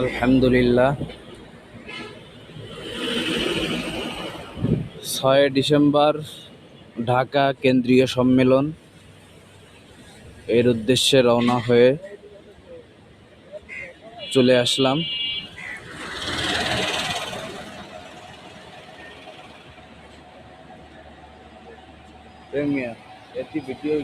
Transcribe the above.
আলহামদুলিল্লাহ। ছয় ডিসেম্বর ঢাকা কেন্দ্রীয় সম্মেলন। এর উদ্দেশ্যে রওনা হয়ে চলে আসলাম। ভিডিও